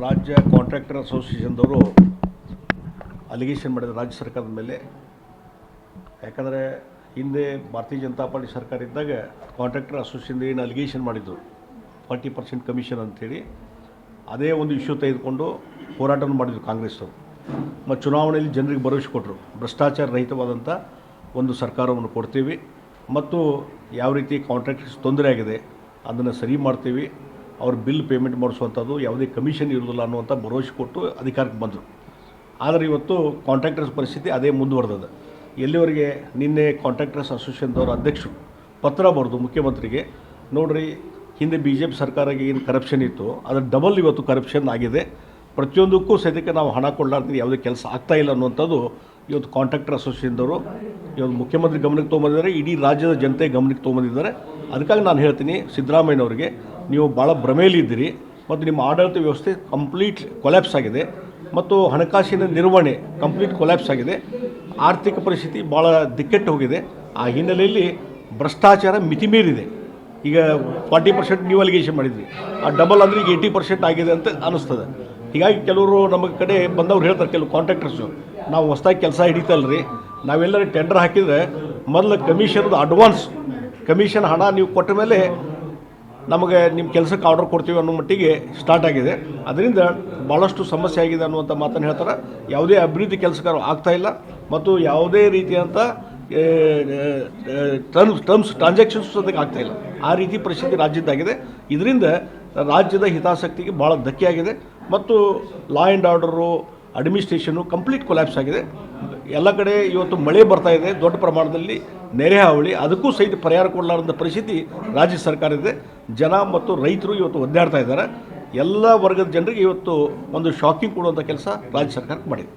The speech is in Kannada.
ರಾಜ್ಯ ಕಾಂಟ್ರಾಕ್ಟರ್ ಅಸೋಸಿಯೇಷನ್ದವರು ಅಲಿಗೇಷನ್ ಮಾಡಿದ ರಾಜ್ಯ ಸರ್ಕಾರದ ಮೇಲೆ. ಯಾಕಂದರೆ ಹಿಂದೆ ಭಾರತೀಯ ಜನತಾ ಪಾರ್ಟಿ ಸರ್ಕಾರ ಇದ್ದಾಗ ಕಾಂಟ್ರಾಕ್ಟರ್ ಅಸೋಸಿಯೇಷನ್ ಏನು ಅಲಿಗೇಷನ್ ಮಾಡಿದ್ರು. ಫಾರ್ಟಿ ಪರ್ಸೆಂಟ್ ಕಮಿಷನ್ ಅಂಥೇಳಿ ಅದೇ ಒಂದು ಇಶ್ಯೂ ತೆಗೆದುಕೊಂಡು ಹೋರಾಟವನ್ನು ಮಾಡಿದರು ಕಾಂಗ್ರೆಸ್ನವರು ಮತ್ತು ಚುನಾವಣೆಯಲ್ಲಿ ಜನರಿಗೆ ಭರವಸೆ ಕೊಟ್ಟರು ಭ್ರಷ್ಟಾಚಾರ ರಹಿತವಾದಂಥ ಒಂದು ಸರ್ಕಾರವನ್ನು ಕೊಡ್ತೀವಿ. ಮತ್ತು ಯಾವ ರೀತಿ ಕಾಂಟ್ರಾಕ್ಟರ್ಸ್ ತೊಂದರೆ ಆಗಿದೆ ಅದನ್ನು ಸರಿ ಮಾಡ್ತೀವಿ. ಅವ್ರ ಬಿಲ್ ಪೇಮೆಂಟ್ ಮಾಡಿಸುವಂಥದ್ದು ಯಾವುದೇ ಕಮಿಷನ್ ಇರೋದಿಲ್ಲ ಅನ್ನುವಂಥ ಭರವಸೆ ಕೊಟ್ಟು ಅಧಿಕಾರಕ್ಕೆ ಬಂದರು. ಆದರೆ ಇವತ್ತು ಕಾಂಟ್ರಾಕ್ಟರ್ಸ್ ಪರಿಸ್ಥಿತಿ ಅದೇ ಮುಂದುವರೆದದ ಎಲ್ಲಿವರೆಗೆ ನಿನ್ನೆ ಕಾಂಟ್ರಾಕ್ಟರ್ಸ್ ಅಸೋಸಿಯೇಷನ್ದವ್ರ ಅಧ್ಯಕ್ಷರು ಪತ್ರ ಬರೆದು ಮುಖ್ಯಮಂತ್ರಿಗೆ, ನೋಡ್ರಿ, ಹಿಂದೆ ಬಿ ಜೆ ಪಿ ಸರ್ಕಾರಕ್ಕೆ ಏನು ಕರಪ್ಷನ್ ಇತ್ತು, ಅದರ ಡಬಲ್ ಇವತ್ತು ಕರಪ್ಷನ್ ಆಗಿದೆ. ಪ್ರತಿಯೊಂದಕ್ಕೂ ಸದ್ಯಕ್ಕೆ ನಾವು ಹಣ ಕೊಡಲಾರ್ದು ಯಾವುದೇ ಕೆಲಸ ಆಗ್ತಾ ಇಲ್ಲ ಅನ್ನುವಂಥದ್ದು ಇವತ್ತು ಕಾಂಟ್ರಾಕ್ಟರ್ ಅಸೋಸಿಯೇಷನ್ದವರು, ಇವತ್ತು ಮುಖ್ಯಮಂತ್ರಿ ಗಮನಕ್ಕೆ ತೊಗೊಂಬಂದಿದ್ದಾರೆ, ಇಡೀ ರಾಜ್ಯದ ಜನತೆ ಗಮನಕ್ಕೆ ತೊಗೊಂಬಂದಿದ್ದಾರೆ. ಅದಕ್ಕಾಗಿ ನಾನು ಹೇಳ್ತೀನಿ ಸಿದ್ದರಾಮಯ್ಯನವರಿಗೆ, ನೀವು ಭಾಳ ಭ್ರಮೆಯಲ್ಲಿದ್ದೀರಿ ಮತ್ತು ನಿಮ್ಮ ಆಡಳಿತ ವ್ಯವಸ್ಥೆ ಕಂಪ್ಲೀಟ್ ಕೊಲ್ಯಾಪ್ಸ್ ಆಗಿದೆ ಮತ್ತು ಹಣಕಾಸಿನ ನಿರ್ವಹಣೆ ಕಂಪ್ಲೀಟ್ ಕೊಲ್ಯಾಪ್ಸ್ ಆಗಿದೆ. ಆರ್ಥಿಕ ಪರಿಸ್ಥಿತಿ ಭಾಳ ದಿಕ್ಕೆಟ್ಟು ಹೋಗಿದೆ. ಆ ಹಿನ್ನೆಲೆಯಲ್ಲಿ ಭ್ರಷ್ಟಾಚಾರ ಮಿತಿಮೀರಿದೆ ಈಗ ಫಾರ್ಟಿ ಪರ್ಸೆಂಟ್ ನ್ಯೂ ಅಲಿಗೇಷನ್ ಮಾಡಿದ್ವಿ. ಆ ಡಬಲ್ ಅಂದರೆ ಈಗ ಏಯ್ಟಿ ಪರ್ಸೆಂಟ್ ಆಗಿದೆ ಅಂತ ಅನ್ನಿಸ್ತದೆ. ಹೀಗಾಗಿ ಕೆಲವರು ನಮ್ಮ ಕಡೆ ಬಂದವ್ರು ಹೇಳ್ತಾರೆ, ಕೆಲವು ಕಾಂಟ್ರಾಕ್ಟರ್ಸು ನಾವು ಹೊಸ್ದಾಗಿ ಕೆಲಸ ಹಿಡಿತಲ್ರಿ ನಾವೆಲ್ಲರೂ ಟೆಂಡರ್ ಹಾಕಿದರೆ ಮೊದಲು ಕಮಿಷನ್ದು ಅಡ್ವಾನ್ಸ್ ಕಮಿಷನ್ ಹಣ ನೀವು ಕೊಟ್ಟ ಮೇಲೆ ನಮಗೆ ನಿಮ್ಮ ಕೆಲಸಕ್ಕೆ ಆರ್ಡರ್ ಕೊಡ್ತೀವಿ ಅನ್ನೋ ಮಟ್ಟಿಗೆ ಸ್ಟಾರ್ಟ್ ಆಗಿದೆ. ಅದರಿಂದ ಭಾಳಷ್ಟು ಸಮಸ್ಯೆ ಆಗಿದೆ ಅನ್ನುವಂಥ ಮಾತನ್ನು ಹೇಳ್ತಾರೆ. ಯಾವುದೇ ಅಭಿವೃದ್ಧಿ ಕೆಲಸಗಾರ ಆಗ್ತಾ ಇಲ್ಲ ಮತ್ತು ಯಾವುದೇ ರೀತಿಯಂಥ ಟರ್ಮ್ಸ್ ಟರ್ಮ್ಸ್ ಟ್ರಾನ್ಸಾಕ್ಷನ್ಸ್ ಅದಕ್ಕೆ ಆಗ್ತಾ ಇಲ್ಲ. ಆ ರೀತಿ ಪರಿಸ್ಥಿತಿ ರಾಜ್ಯದ್ದಾಗಿದೆ. ಇದರಿಂದ ರಾಜ್ಯದ ಹಿತಾಸಕ್ತಿಗೆ ಭಾಳ ಧಕ್ಕೆ ಆಗಿದೆ ಮತ್ತು law and order administration complete collapse ಆಗಿದೆ. ಎಲ್ಲ ಕಡೆ ಇವತ್ತು ಮಳೆ ಬರ್ತಾ ಇದೆ. ದೊಡ್ಡ ಪ್ರಮಾಣದಲ್ಲಿ ನೆರೆ ಹಾವಳಿ. ಅದಕ್ಕೂ ಸಹಿತ ಪರಿಹಾರ ಕೊಡಲಾರದ ಪರಿಸ್ಥಿತಿ ರಾಜ್ಯ ಸರ್ಕಾರ ಇದೆ. ಜನ ಮತ್ತು ರೈತರು ಇವತ್ತು ಒದ್ದಾಡ್ತಾ ಇದ್ದಾರೆ. ಎಲ್ಲ ವರ್ಗದ ಜನರಿಗೆ ಇವತ್ತು ಒಂದು ಶಾಕಿಂಗ್ ಕೊಡುವಂಥ ಕೆಲಸ ರಾಜ್ಯ ಸರ್ಕಾರಕ್ಕೆ ಮಾಡಿದೆ.